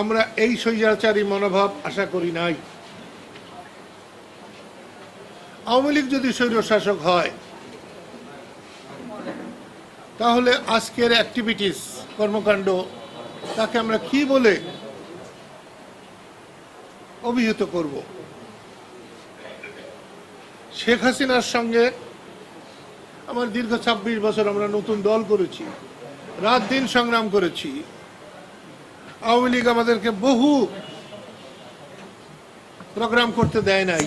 আমরা এই স্বৈরাচারী মনোভাব আশা করি নাই। আওয়ামী লীগ যদি স্বৈরশাসক হয়, তাহলে আজকের অ্যাক্টিভিটিস কর্মকাণ্ড, তাকে আমরা কি বলে অভিহিত করব? শেখ হাসিনার সঙ্গে আমার দীর্ঘ ছাব্বিশ বছর আমরা নতুন দল করেছি, রাত দিন সংগ্রাম করেছি। আওয়ামী লীগ আমাদেরকে বহু প্রোগ্রাম করতে দেয় নাই।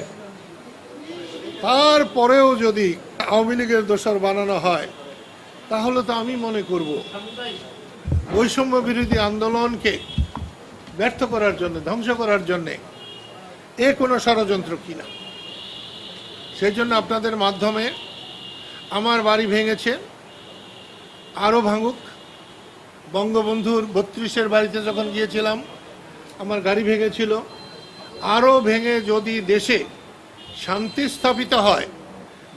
তারপরেও যদি আওয়ামী লীগের দোষর বানানো হয়, তাহলে তো আমি মনে করব বৈষম্য বিরোধী আন্দোলনকে ব্যর্থ করার জন্য, ধ্বংস করার জন্য এ কোনো ষড়যন্ত্র কিনা। সেই জন্য আপনাদের মাধ্যমে আমার বাড়ি ভেঙেছে, আরও ভাঙুক। বঙ্গবন্ধুর বত্রিশের বাড়িতে যখন গিয়েছিলাম, আমার গাড়ি ভেঙেছিল আরও ভেঙে যদি দেশে শান্তি স্থাপিত হয়,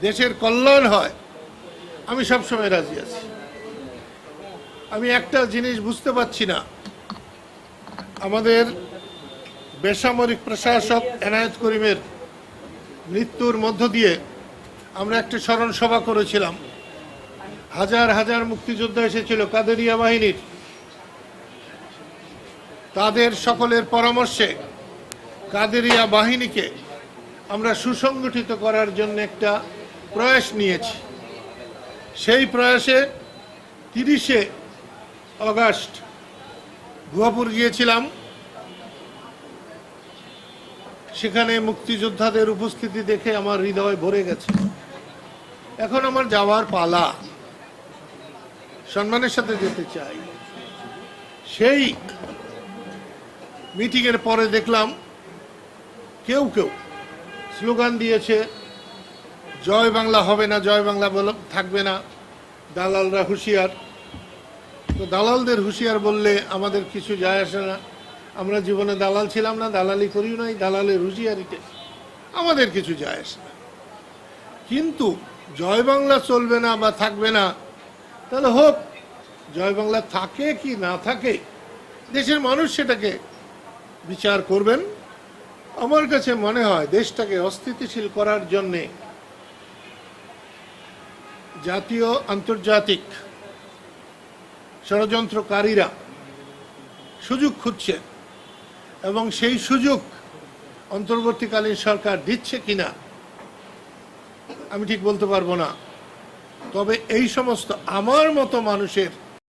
দেশের কল্যাণ হয়, আমি সবসময় রাজি আছি। আমি একটা জিনিস বুঝতে পারছি না। আমাদের বেসামরিক প্রশাসক এনায়েত করিমের মৃত্যুর মধ্য দিয়ে আমরা একটা স্মরণ সভা করেছিলাম। হাজার হাজার মুক্তিযোদ্ধা এসেছিল কাদেরিয়া বাহিনীর। তাদের সকলের পরামর্শে কাদেরিয়া বাহিনীকে আমরা সুসংগঠিত করার জন্য একটা প্রয়াস নিয়েছি। সেই প্রয়াসে তিরিশে অগাস্ট গুয়াপুর গিয়েছিলাম। সেখানে মুক্তিযোদ্ধাদের উপস্থিতি দেখে আমার হৃদয় ভরে গেছে। এখন আমার যাওয়ার পালা। সম্মানের সাথে যেতে চাই। সেই মিটিংয়ের পরে দেখলাম কেউ কেউ স্লোগান দিয়েছে, জয় বাংলা হবে না, জয় বাংলা বলে, থাকবে না। দালালরা হুঁশিয়ার। তো দালালদের হুঁশিয়ার বললে আমাদের কিছু যায় আসে না। আমরা জীবনে দালাল ছিলাম না, দালালি করিও নাই, দালালের হুঁশিয়ারিতে আমাদের কিছু যায় আসে না। কিন্তু জয় বাংলা চলবে না বা থাকবে না তাহলে হোক, জয় বাংলা থাকে কি না থাকে, দেশের মানুষ সেটাকে বিচার করবেন। আমার কাছে মনে হয় দেশটাকে অস্থিতিশীল করার জন্যে জাতীয় আন্তর্জাতিক ষড়যন্ত্রকারীরা সুযোগ খুঁজছে এবং সেই সুযোগ অন্তর্বর্তীকালীন সরকার দিচ্ছে কিনা, আমি ঠিক বলতে পারব না। তবে এই সমস্ত আমার মতো মানুষের